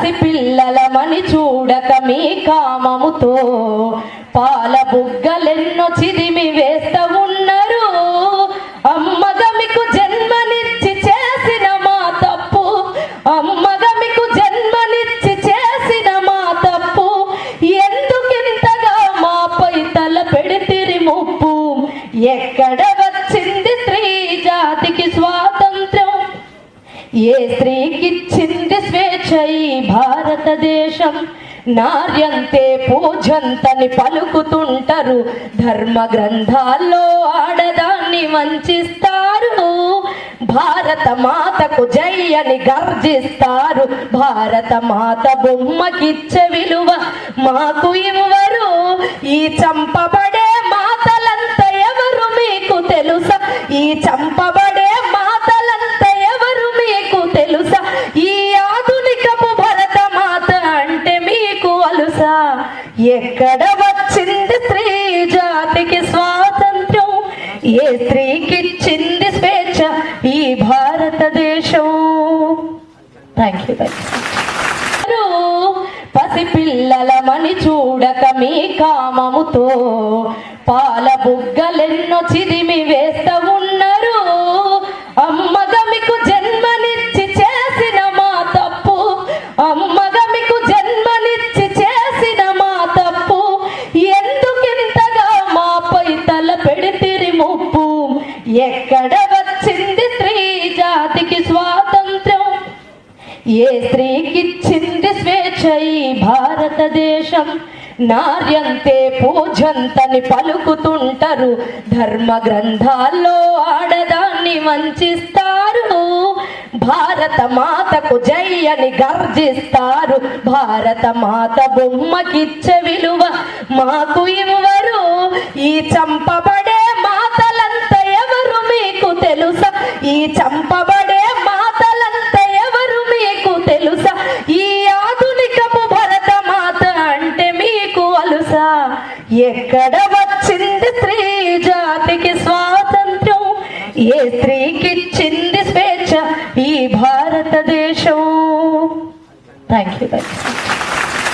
పసిపిల్లలమని చూడక మీ కామముతో పాల బుగ్గలెన్నో చిరిమి వేస్తా ఉన్నారు. అమ్మగా మీకు జన్మనిచ్చి చేసిన మా తప్పు. అమ్మగా మీకు జన్మనిచ్చి చేసిన మా తప్పు. ఎందుకింతగా మాపై తల పెడితిరి ముప్పు? ఎక్కడ వచ్చింది ఏ స్త్రీకిచ్చింది స్వేచ్ఛ భారతదేశం? నార్యంతే పూజంతని పలుకుతుంటారు. ధర్మ గ్రంథాల్లో ఆడదాన్ని వంచిస్తారు. భారత మాతకు జయ్యని గర్జిస్తారు. భారత మాత బొమ్మకిచ్చే విలువ మాకు ఇవ్వరు. ఈ చంపబడి ఎక్కడ వచ్చింది స్త్రీ జాతికి స్వాతంత్ర్యం? ఏ స్త్రీకిచ్చింది స్వేచ్ఛ ఈ భారతదేశం? థ్యాంక్ యూ పసిపిల్లలమని చూడక మీ కామముతో పాల బుగ్గలెన్నో చిదిమి వేస్తా ఎక్కడ వచ్చింది స్త్రీ జాతికి స్వాతంత్ర్యం ఏ స్త్రీకిచ్చింది స్వేచ్ఛ ఈ భారతదేశం? నార్యంతే పూజంతని పలుకుతుంటారు. ధర్మ గ్రంథాల్లో ఆడదాన్ని వంచిస్తారు. భారత మాతకు జై అని గర్జిస్తారు. భారత మాత బొమ్మకిచ్చే విలువ మాకు ఇవ్వరు. ఈ చంప చంపబడే మాతలంత ఎవరు మీకు తెలుసా? ఈ ఆధునికపు భరత మాత అంటే మీకు అలుసా? ఎక్కడ వచ్చింది స్త్రీ జాతికి స్వాతంత్ర్యం ఏ స్త్రీకిచ్చింది స్వేచ్ఛ? ఈ భారతదేశం? Thank you